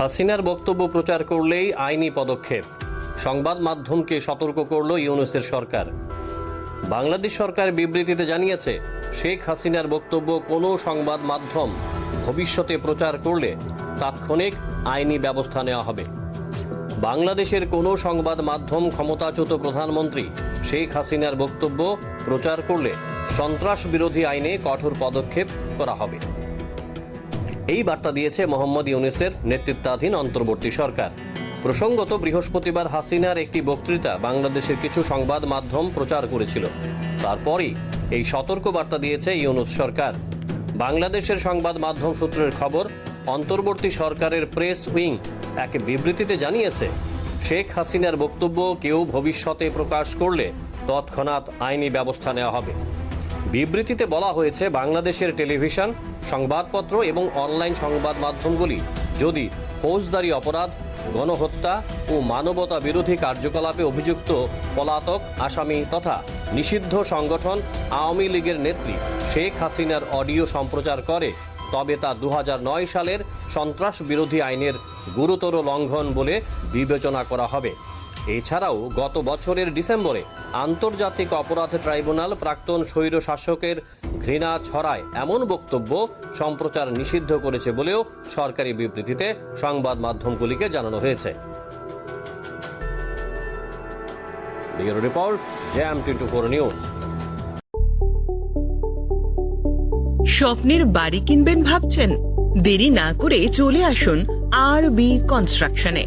হাসিনার বক্তব্য প্রচার করলেই আইনি পদক্ষেপ। সংবাদ মাধ্যমকে সতর্ক করল ইউনুসের সরকার। বাংলাদেশ সরকার বিবৃতিতে জানিয়েছে, শেখ হাসিনার বক্তব্য কোনো সংবাদ মাধ্যম ভবিষ্যতে প্রচার করলে তাৎক্ষণিক আইনি ব্যবস্থা নেওয়া হবে। বাংলাদেশের কোনো সংবাদ মাধ্যম ক্ষমতাচ্যুত প্রধানমন্ত্রী শেখ হাসিনার বক্তব্য প্রচার করলে সন্ত্রাস বিরোধী আইনে কঠোর পদক্ষেপ করা হবে। এই বার্তা দিয়েছে মোহাম্মদ ইউনুসের নেতৃত্বাধীন অন্তর্বর্তী সরকার। প্রসঙ্গত, বৃহস্পতিবার হাসিনার একটি বক্তৃতা বাংলাদেশের কিছু সংবাদ মাধ্যম প্রচার করেছিল। তারপরই এই সতর্ক বার্তা দিয়েছে ইউনুস সরকার। বাংলাদেশের সংবাদ মাধ্যম সূত্রের খবর, অন্তর্বর্তী সরকারের প্রেস উইং এক বিবৃতিতে জানিয়েছে, শেখ হাসিনার বক্তব্য কেউ ভবিষ্যতে প্রকাশ করলে তৎক্ষণাৎ আইনি ব্যবস্থা নেওয়া হবে। বিবৃতিতে বলা হয়েছে, বাংলাদেশের টেলিভিশন, সংবাদপত্র এবং অনলাইন সংবাদ মাধ্যমগুলি যদি ফৌজদারি অপরাধ, গণহত্যা ও মানবতা বিরোধী কার্যকলাপে অভিযুক্ত পলাতক, আসামি তথা নিষিদ্ধ সংগঠন আওয়ামী লীগের নেত্রী শেখ হাসিনার অডিও সম্প্রচার করে, তবে তা দু হাজার নয় সালের সন্ত্রাস বিরোধী আইনের গুরুতর লঙ্ঘন বলে বিবেচনা করা হবে। এছাড়াও গত বছরের ডিসেম্বরে আন্তর্জাতিক অপরাধ ট্রাইব্যুনাল প্রাক্তন স্বৈর শাসকের ঘৃণা ছড়ায় এমন বক্তব্য সম্প্রচার নিষিদ্ধ করেছে বলেও সরকারি বিবৃতিতে সংবাদ মাধ্যমগুলিকে জানানো হয়েছে। স্বপ্নের বাড়ি কিনবেন ভাবছেন? দেরি না করে চলে আসুন আর বি কনস্ট্রাকশনে।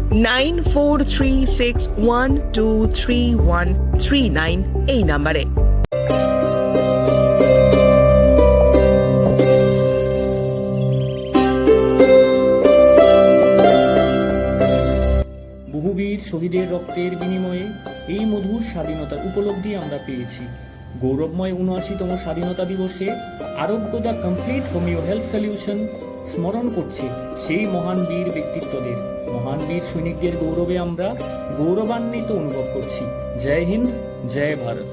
nine four three six one two three one three nine এই নাম্বারে। বহুবীর শহীদের রক্তের বিনিময়ে এই মধুর স্বাধীনতার উপলব্ধি আমরা পেয়েছি। গৌরবময় উনআশিতম স্বাধীনতা দিবসে Arogya the complete homeo health solution স্মরণ করছে সেই মহান বীর ব্যক্তিত্বদের। মহান বীর সৈনিকদের গৌরবে আমরা গৌরবান্বিত অনুভব করছি। জয় হিন্দ, জয় ভারত।